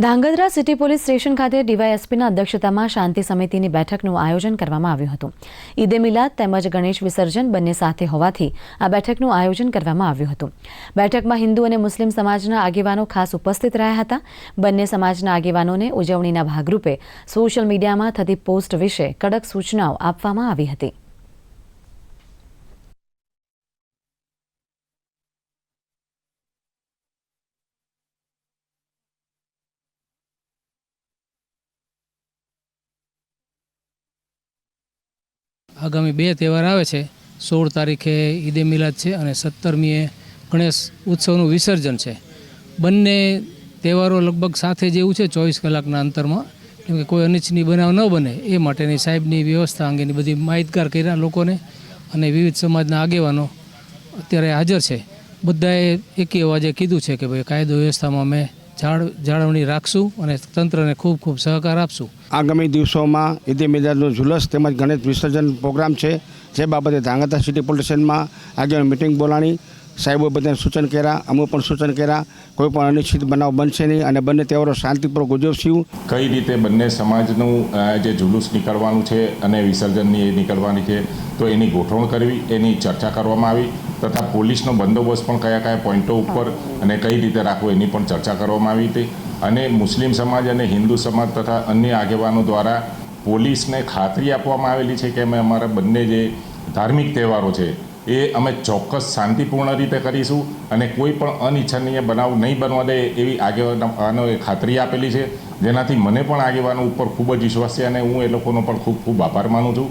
Dhrangadhra city police station ખાતે ડીવાયએસપીના અધ્યક્ષતામાં શાંતિ સમિતિની બેઠકનું આયોજન કરવામાં આવ્યું હતું. ઈદે મિલાદ તેમજ ગણેશ વિસર્જન બંને સાથે હોવાથી આ બેઠકનું આયોજન કરવામાં આવ્યું હતું. બેઠકમાં હિન્દુ અને મુસ્લિમ સમાજના આગેવાનો ખાસ ઉપસ્થિત રહ્યા હતા. બંને સમાજના આગેવાનોને ઉજવણીના ભાગરૂપે સોશિયલ મીડિયામાં થતી પોસ્ટ વિશે કડક સૂચનાઓ આપવામાં આવી હતી. આગામી બે તહેવાર આવે છે. સોળ તારીખે ઈદે મિલાદ છે અને સત્તરમીએ ગણેશ ઉત્સવનું વિસર્જન છે. બંને તહેવારો લગભગ સાથે જેવું છે ચોવીસ કલાકના અંતરમાં. કેમ કે કોઈ અનિચ્છનીય બનાવ ન બને એ માટેની સાહેબની વ્યવસ્થા અંગેની બધી માહિતગાર કર્યા લોકોને અને વિવિધ સમાજના આગેવાનો અત્યારે હાજર છે. બધાએ એકી અવાજે કીધું છે કે ભાઈ કાયદો વ્યવસ્થામાં અમે જાળ જાળવણી રાખશું અને તંત્રને ખૂબ ખૂબ સહકાર આપશું. આગામી દિવસોમાં ઈદે મિલાદનો ઝુલસ તેમજ ગણેશ વિસર્જન પ્રોગ્રામ છે જે બાબતે ધ્રાંગધ્રા સિટી પોલીસ સ્ટેશનમાં આગળ મિટિંગ બોલાણી. સાહેબો બધાને સૂચન કર્યા અમે પણ સૂચન કર્યા. કોઈ પણ અનિશ્ચિત બનાવ બનશે નહીં અને બંને તહેવારો શાંતિપૂર્વક ઉજવશું. કઈ રીતે બંને સમાજનું જે જુલુસ નીકળવાનું છે અને વિસર્જનની એ નીકળવાની છે તો એની ગોઠવણ કરવી એની ચર્ચા કરવામાં આવી. તથા પોલીસનો બંદોબસ્ત પણ કયા કયા પોઈન્ટો ઉપર અને કઈ રીતે રાખવો એની પણ ચર્ચા કરવામાં આવી હતી. અને મુસ્લિમ સમાજ અને હિન્દુ સમાજ તથા અન્ય આગેવાનો દ્વારા પોલીસને ખાતરી આપવામાં આવેલી છે કે અમે અમારા બંને જે ધાર્મિક તહેવારો છે એ અમે ચોક્કસ શાંતિપૂર્ણ રીતે કરીશું અને કોઈ પણ અનિચ્છનીય બનાવ નહીં બનવા દે એવી આગેવાનોએ ખાતરી આપેલી છે. જેનાથી મને પણ આગેવાનો ઉપર ખૂબ જ વિશ્વાસ છે અને હું એ લોકોનો પણ ખૂબ ખૂબ આભાર માનું છું.